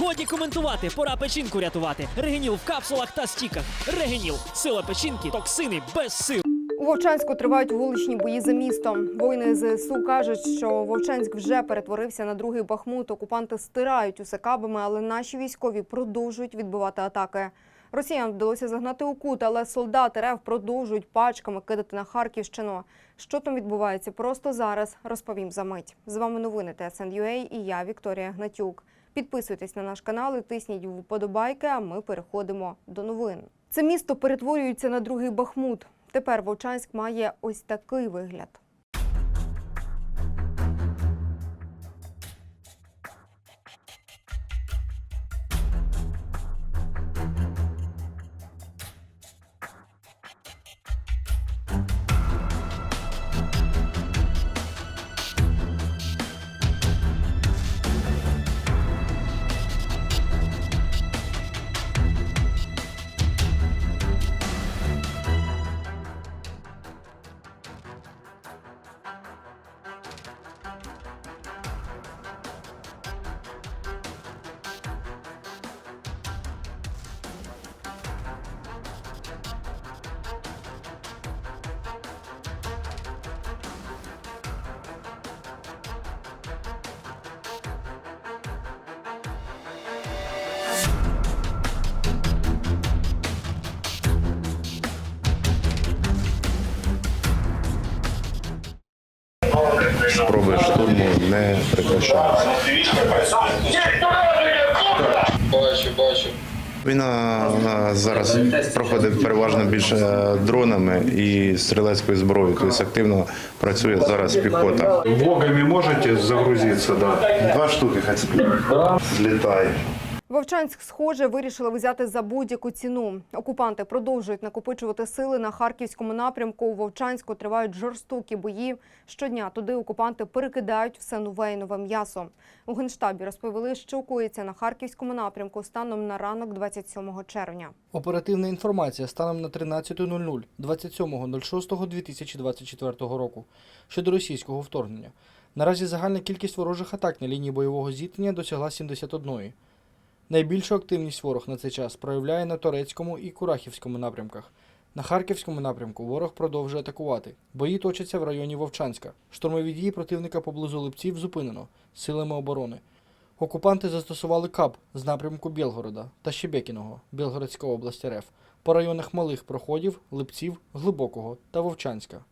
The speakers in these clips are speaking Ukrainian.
Годі коментувати, пора печінку рятувати. Регеніл в капсулах та стіках. Регеніл. Сила печінки, токсини без сил. У Вовчанську тривають вуличні бої за містом. Воїни ЗСУ кажуть, що Вовчанськ вже перетворився на другий Бахмут. Окупанти стирають усе кабами, але наші військові продовжують відбивати атаки. Росіян вдалося загнати у кут, але солдати РФ продовжують пачками кидати на Харківщину. Що там відбувається просто зараз, розповім за мить. З вами новини ТСН.UA і я, Вікторія Гнатюк. Підписуйтесь на наш канал і тисніть вподобайки, а ми переходимо до новин. Це місто перетворюється на другий Бахмут. Тепер Вовчанськ має ось такий вигляд. Не прекращаються. Бачу, бачу. Війна зараз проходить переважно більше дронами і стрілецькою зброєю. Тобто активно працює зараз піхота. Вогами можете загрузиться, да. Два штуки хоч. злітає. Вовчанськ, схоже, вирішили взяти за будь-яку ціну. Окупанти продовжують накопичувати сили на харківському напрямку. У Вовчанську тривають жорстокі бої. Щодня туди окупанти перекидають все нове і нове м'ясо. У генштабі розповіли, що коїться на харківському напрямку станом на ранок 27 червня. Оперативна інформація станом на 13.00 27.06.2024 року щодо російського вторгнення. Наразі загальна кількість ворожих атак на лінії бойового зіткнення досягла 71. Найбільшу активність ворог на цей час проявляє на Торецькому і Курахівському напрямках. На Харківському напрямку ворог продовжує атакувати. Бої точаться в районі Вовчанська. Штурмові дії противника поблизу Липців зупинено силами оборони. Окупанти застосували КАП з напрямку Білгорода та Щебекіного, Білгородська область РФ, по районах малих проходів, Липців, Глибокого та Вовчанська.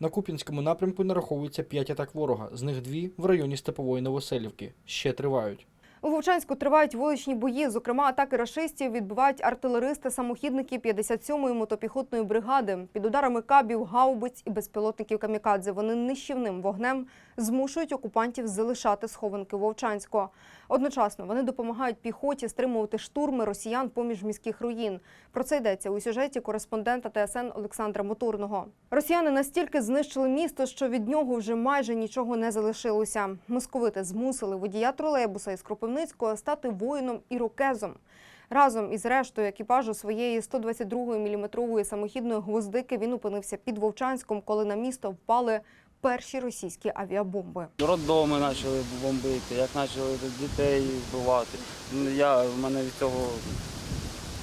На Куп'янському напрямку нараховується 5 атак ворога, з них дві в районі Степової Новоселівки. Ще тривають. У Вовчанську тривають вуличні бої. Зокрема, атаки рашистів відбивають артилеристи-самохідники 57-ї мотопіхотної бригади. Під ударами кабів, гаубиць і безпілотників камікадзе вони нищівним вогнем змушують окупантів залишати схованки Вовчанського. Одночасно вони допомагають піхоті стримувати штурми росіян поміж міських руїн. Про це йдеться у сюжеті кореспондента ТСН Олександра Моторного. Росіяни настільки знищили місто, що від нього вже майже нічого не залишилося. Московити змусили водія тролейбуса із Кропивницького стати воїном ірокезом. Разом із рештою екіпажу своєї 122-ї мм самохідної гвоздики він опинився під Вовчанськом, коли на місто впали перші російські авіабомби. Роддоми почали бомбити, як почали дітей вбивати. Я в мене від цього.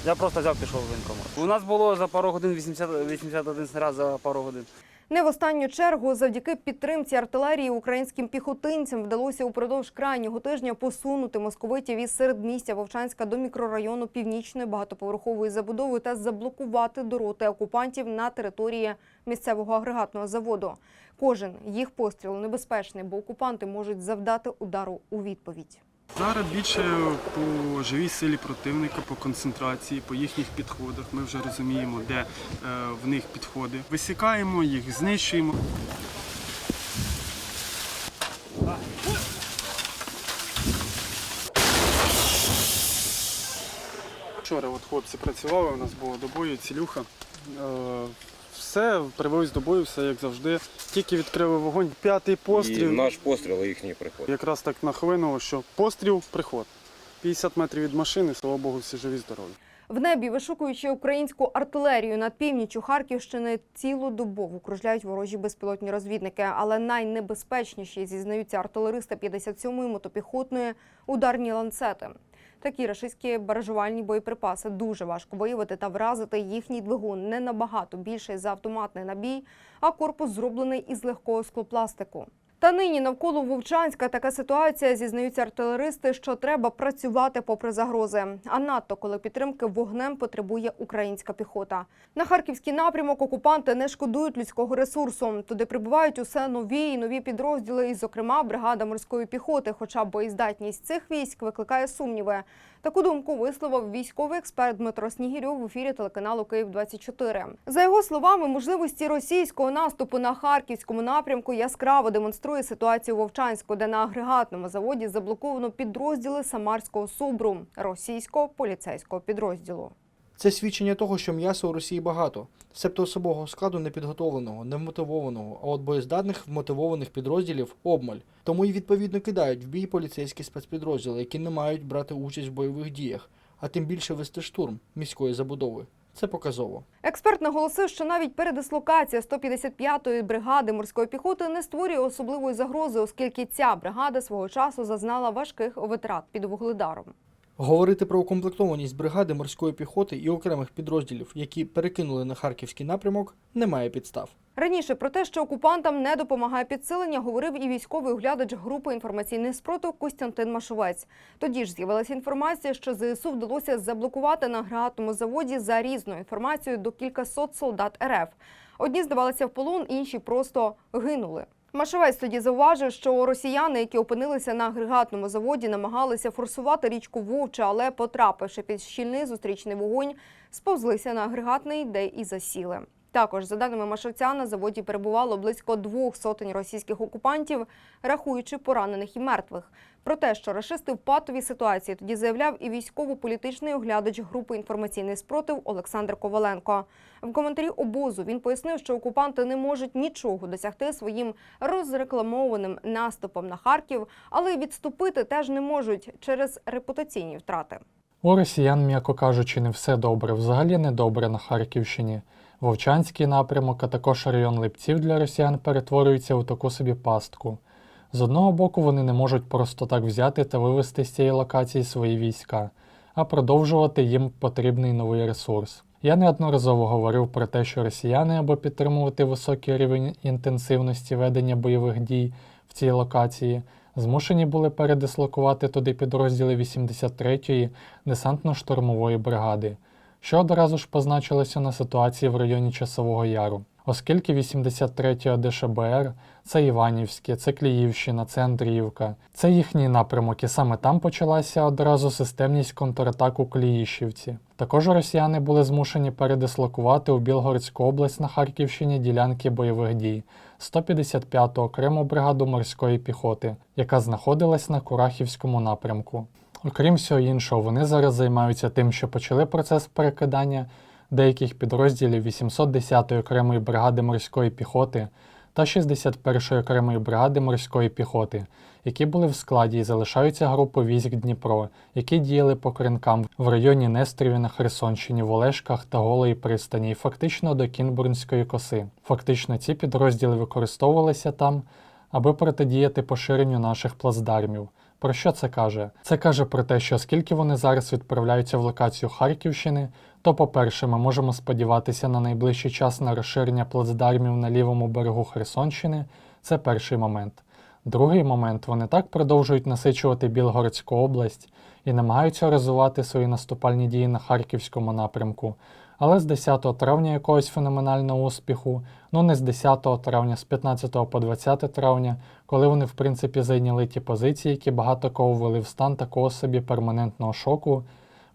Я просто взяв пішов в воєнкомат. У нас було за пару годин 80, 81 снаряд за пару годин. Не в останню чергу, завдяки підтримці артилерії українським піхотинцям вдалося упродовж крайнього тижня посунути московитів із середмістя Вовчанська до мікрорайону північної багатоповерхової забудови та заблокувати дороти окупантів на території місцевого агрегатного заводу. Кожен їх постріл небезпечний, бо окупанти можуть завдати удару у відповідь. Зараз більше по живій силі противника, по концентрації, по їхніх підходах. Ми вже розуміємо, де е, в них підходи. Висікаємо їх, знищуємо. Вчора от хлопці працювали, у нас було до бою, цілюха. Все, привели з добою, все як завжди. Тільки відкрили вогонь. П'ятий постріл. І наш постріл, і їхній приход. Якраз так нахлинуло, що постріл, приход. 50 метрів від машини, слава Богу, всі живі здорові. В небі, вишукуючи українську артилерію над північю Харківщини, цілодобово кружляють ворожі безпілотні розвідники. Але найнебезпечніші зізнаються артилеристи 57-ї мотопіхотної ударні ланцети. Такі рашистські баражувальні боєприпаси дуже важко виявити та вразити. Їхній двигун не набагато більший за автоматний набій, а корпус зроблений із легкого склопластику. Та нині навколо Вовчанська така ситуація, зізнаються артилеристи, що треба працювати попри загрози. А надто коли підтримки вогнем потребує українська піхота. На харківський напрямок окупанти не шкодують людського ресурсу. Туди прибувають усе нові і нові підрозділи, і, зокрема, бригада морської піхоти. Хоча боєздатність цих військ викликає сумніви. Таку думку висловив військовий експерт Дмитро Снігірьов в ефірі телеканалу Київ 24 За його словами, можливості російського наступу на харківському напрямку яскраво демонструє ситуацію Вовчанську, де на агрегатному заводі заблоковано підрозділи Самарського субру російського поліцейського підрозділу. Це свідчення того, що м'яса у Росії багато, себто особового складу непідготовленого, невмотивованого, а от боєздатних вмотивованих підрозділів обмаль. Тому і відповідно кидають в бій поліцейські спецпідрозділи, які не мають брати участь в бойових діях, а тим більше вести штурм міської забудови. Це показово. Експерт наголосив, що навіть передислокація 155-ї бригади морської піхоти не створює особливої загрози, оскільки ця бригада свого часу зазнала важких витрат під вугледаром. Говорити про укомплектованість бригади морської піхоти і окремих підрозділів, які перекинули на харківський напрямок, немає підстав. Раніше про те, що окупантам не допомагає підсилення, говорив і військовий оглядач групи інформаційний спротив Костянтин Машовець. Тоді ж з'явилася інформація, що ЗСУ вдалося заблокувати на агрегатному заводі за різною інформацією до кількасот солдат РФ. Одні здавалися в полон, інші просто гинули. Машовець тоді зауважив, що росіяни, які опинилися на агрегатному заводі, намагалися форсувати річку Вовча, але, потрапивши під щільний зустрічний вогонь, сповзлися на агрегатний, де і засіли. Також, за даними Машовця, на заводі перебувало близько двох сотень російських окупантів, рахуючи поранених і мертвих. Про те, що рашисти в патовій ситуації, тоді заявляв і військово-політичний оглядач групи інформаційний спротив Олександр Коваленко. В коментарі обозу він пояснив, що окупанти не можуть нічого досягти своїм розрекламованим наступом на Харків, але й відступити теж не можуть через репутаційні втрати. У росіян, м'яко кажучи, не все добре. Взагалі не добре на Харківщині. Вовчанський напрямок, а також район Липців для росіян перетворюються у таку собі пастку. З одного боку, вони не можуть просто так взяти та вивести з цієї локації свої війська, а продовжувати їм потрібний новий ресурс. Я неодноразово говорив про те, що росіяни, аби підтримувати високий рівень інтенсивності ведення бойових дій в цій локації, змушені були передислокувати туди підрозділи 83-ї десантно-штурмової бригади, що одразу ж позначилося на ситуації в районі Часового Яру. Оскільки 83 ДШБР це Іванівське, це Кліївщина, це Андріївка, це їхній напрямок, і саме там почалася одразу системність контратак у Кліїщівці. Також росіяни були змушені передислокувати у Білгородську область на Харківщині ділянки бойових дій 155-ту окрему бригаду морської піхоти, яка знаходилась на Курахівському напрямку. Окрім всього іншого, вони зараз займаються тим, що почали процес перекидання деяких підрозділів 810-ї окремої бригади морської піхоти та 61-ї окремої бригади морської піхоти, які були в складі і залишаються групи військ Дніпро, які діяли по кринкам в районі Нестріві на Херсонщині, в Олешках та Голої пристані, і фактично до Кінбурнської коси. Фактично, ці підрозділи використовувалися там, аби протидіяти поширенню наших плацдармів. Про що це каже? Це каже про те, що оскільки вони зараз відправляються в локацію Харківщини, то, по-перше, ми можемо сподіватися на найближчий час на розширення плацдармів на лівому берегу Херсонщини. Це перший момент. Другий момент вони так продовжують насичувати Білгородську область і намагаються розвивати свої наступальні дії на харківському напрямку. Але з 10 травня якогось феноменального успіху, ну не з 10 травня, з 15 по 20 травня, коли вони в принципі зайняли ті позиції, які багато кого ввели в стан такого собі перманентного шоку,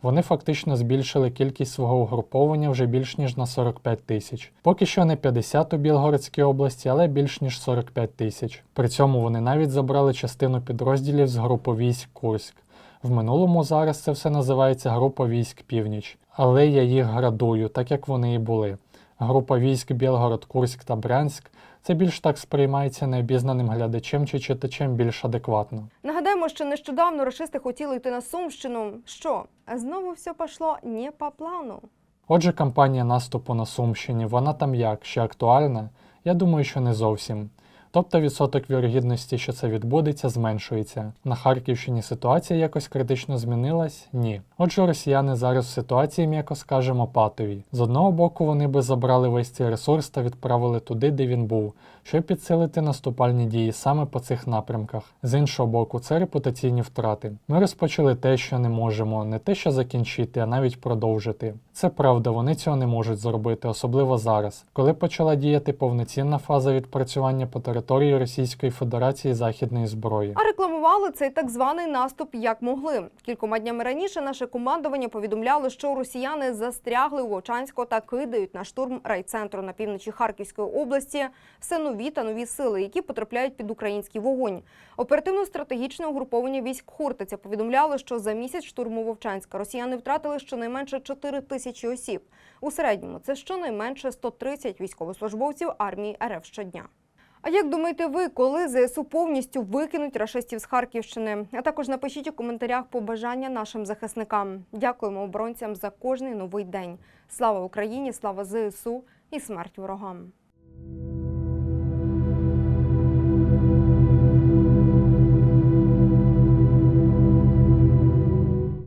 вони фактично збільшили кількість свого угруповання вже більш ніж на 45 тисяч. Поки що не 50 у Білгородській області, але більш ніж 45 тисяч. При цьому вони навіть забрали частину підрозділів з групи військ Курськ. В минулому зараз це все називається група військ Північ, але я їх градую, так як вони і були. Група військ Білгород, Курськ та Брянськ це більш так сприймається необізнаним глядачем чи читачем більш адекватно. Нагадаємо, що нещодавно рашисти хотіли йти на Сумщину. Що знову все пішло не по плану. Отже, кампанія наступу на Сумщині, вона там як, ще актуальна? Я думаю, що не зовсім. Тобто відсоток вірогідності, що це відбудеться, зменшується. На Харківщині ситуація якось критично змінилась? Ні. Отже, росіяни зараз в ситуації, м'яко скажемо, патові. З одного боку, вони би забрали весь цей ресурс та відправили туди, де він був, щоб підсилити наступальні дії саме по цих напрямках. З іншого боку, це репутаційні втрати. Ми розпочали те, що не можемо, не те, що закінчити, а навіть продовжити. Це правда, вони цього не можуть зробити, особливо зараз, коли почала діяти повноцінна фаза відпрацювання по території Російської Федерації західної зброї. А рекламували цей так званий наступ як могли. Кількома днями раніше наше командування повідомляло, що росіяни застрягли у Вовчанську та кидають на штурм райцентру на півночі Харківської області все нові та нові сили, які потрапляють під український вогонь. Оперативно-стратегічне угруповання військ Хортиця повідомляло, що за місяць штурму Вовчанська росіяни втратили щонайменше 4 тисячі осіб. У середньому це щонайменше 130 військовослужбовців армії РФ щодня. А як думаєте ви, коли ЗСУ повністю викинуть рашистів з Харківщини? А також напишіть у коментарях побажання нашим захисникам. Дякуємо оборонцям за кожний новий день. Слава Україні, слава ЗСУ і смерть ворогам.